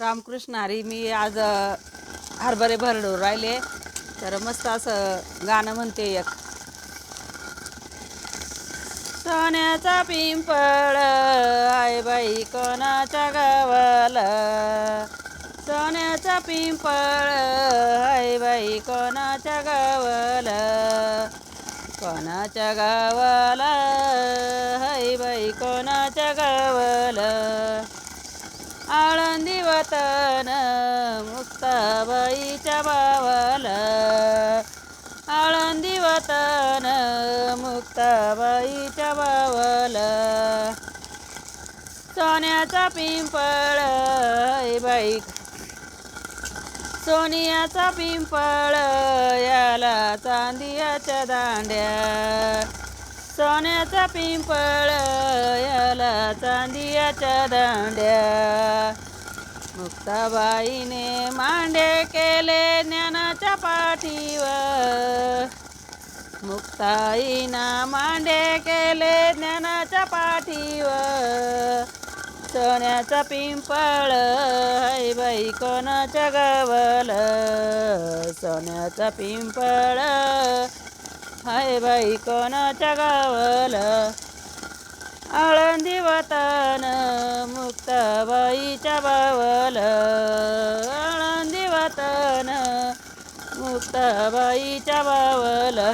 रामकृष्ण हरी मी आज हरभरे भरडू राहिले. तर मस्त असं गाणं म्हणते एक. सोन्याचा पिंपळ आय बाई कोणाच्या गावाला? सोन्याचा पिंपळ आय बाई कोणाच्या गावाला? कोणाच्या गावाला? हाय बाई कोणाच्या गावाला? आळंदी वतन मुक्ताबाईच्या बावाला. आळंदी वतन मुक्ताबाईच्या बावाला. सोन्याचा पिंपळ हाय बाई. सोनियाचा पिंपळ याला चांदियाच्या दांड्या. सोन्याचा पिंपळ याला चांदियाच्या दांड्या. मुक्ताबाईने मांडे केले ज्ञानाच्या पाठीवर. मुक्ताईना मांडे केले ज्ञानाच्या पाठीवर. सोन्याचा पिंपळ हाय बाई कोणाच्या गावाला? सोन्याचा पिंपळ हाय बाई कोणाच्या गावाला? आळंदी वतन मुक्ताबाईच्या बावाला. आळंदी वतन मुक्ताबाईच्या बावाला.